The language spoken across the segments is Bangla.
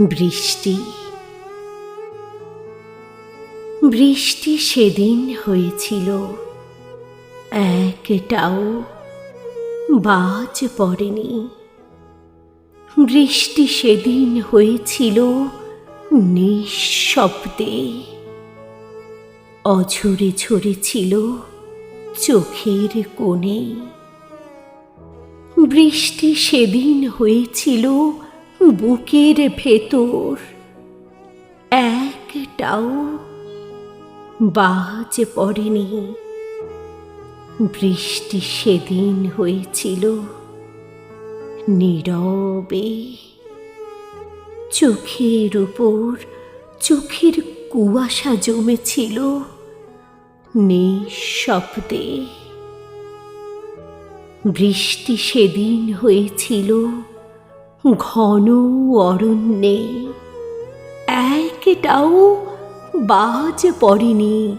বৃষ্টি। বৃষ্টি সেদিন হয়েছিল। একটাও বাজ পড়েনি। বৃষ্টি সেদিন হয়েছিল নিঃশব্দে। অঝরে ঝরেছিল চোখের কোণে। বৃষ্টি সেদিন হয়েছিল বুকের ভেতর একটাও বাজ পড়েনি। বৃষ্টি সেদিন হয়েছিল নীরবে। চোখের উপর চোখের কুয়াশা জমেছিল নিঃশব্দে। বৃষ্টি সেদিন হয়েছিল ঘন অরণ্যে একটাও বাজ পড়েনি।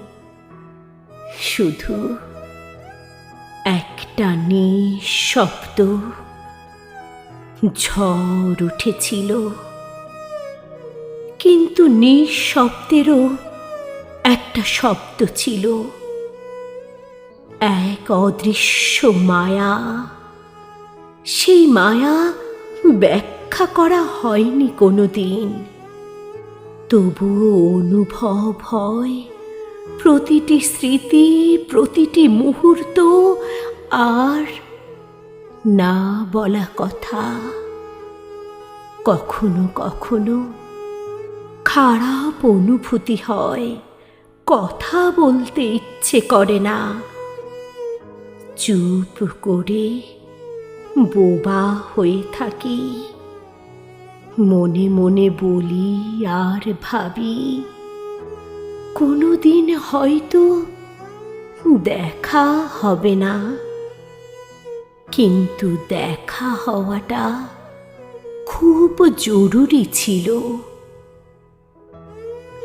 শুধু একটা নিঃশব্দ ঝড় উঠেছিল। কিন্তু নিঃশব্দেরও একটা শব্দ ছিল। এক অদৃশ্য মায়া। সেই মায়া ব্যাখ্যা করা হয়নি কোনো দিন তবুও অনুভব হয়, প্রতিটি স্মৃতি, প্রতিটি মুহূর্ত আর না বলা কথা। কখনো কখনো খারাপ অনুভূতি হয়, কথা বলতে ইচ্ছে করে না। চুপ করে বোবা হয়ে থাকি। মনে মনে বলি, আর ভাবি, কোনোদিন হয়তো দেখা হবে না। কিন্তু দেখা হওয়াটা খুব জরুরি ছিল।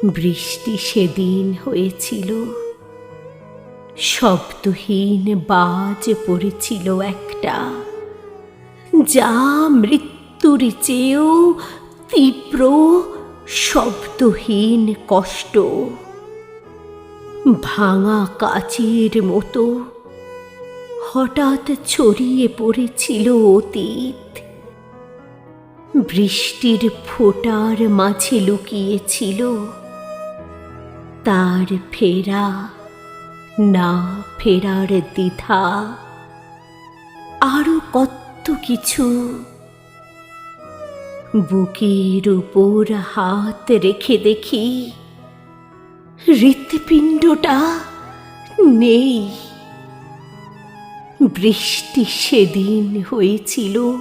বৃষ্টি সেদিন হয়েছিল। শব্দহীন বাজ পড়েছিল একটা। যা মৃত্যুর চেয়েও তীব্র শব্দহীন কষ্ট। ভাঙা কাচের মতো হঠাৎ ছড়িয়ে পড়েছিল অতীত। বৃষ্টির ফোটার মাঝে লুকিয়েছিল। তার ফেরা না ফেরার দ্বিধা। আরও কত কিছু। বুকের উপর হাত রেখে দেখি, হৃৎপিণ্ডটা নেই। বৃষ্টি সেদিন হয়েছিল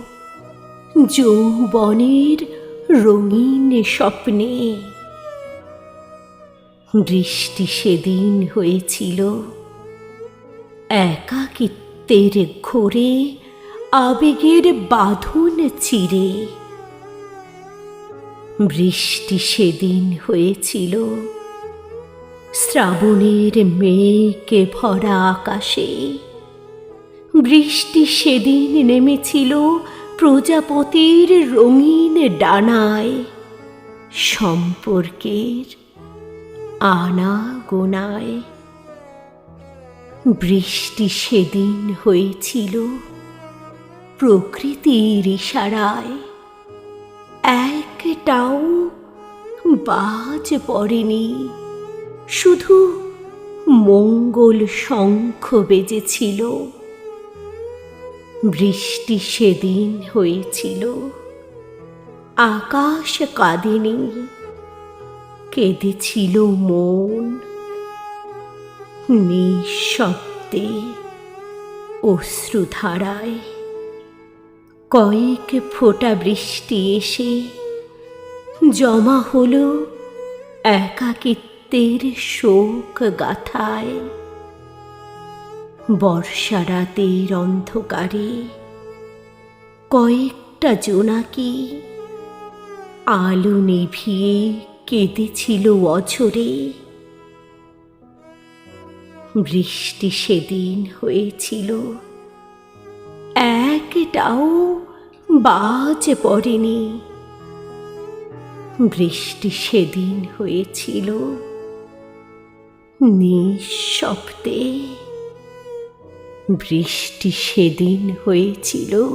যৌবনের রঙিন স্বপ্নে। বৃষ্টি সেদিন হয়েছিল একাকিত্বের ঘোরে আবেগের বাঁধন চিরে। বৃষ্টি সেদিন হয়েছিল। শ্রাবণের মেঘে ভরা আকাশে। বৃষ্টি সেদিন নেমেছিল প্রজাপতির রঙিন ডানায়। সম্পর্কের আনা গোনায় বৃষ্টি সেদিন হয়েছিল। প্রকৃতির ইশারায়। একটাও বাজ পড়েনি। শুধু মঙ্গল শঙ্খ বেজেছিল। বৃষ্টি সেদিন হয়েছিল। আকাশ কাঁদেনি। কেঁদেছিল মন। নিঃশব্দে অশ্রুধারায়। কয়েক ফোঁটা বৃষ্টি এসে জমা হলো একাকিত্বের শোক গাথায়। বর্ষা রাতের অন্ধকারে কয়েকটা জোনাকি আলো নিভিয়ে কেঁদেছিল অঝরে। বৃষ্টি সেদিন হয়েছিল একটাও বাজ পড়েনি। বৃষ্টি সেদিন হয়েছিল নিঃশব্দে। বৃষ্টি সেদিন হয়েছিল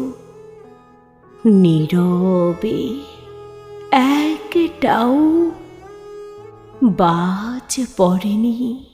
নীরবে। একটাও বাজ পড়েনি।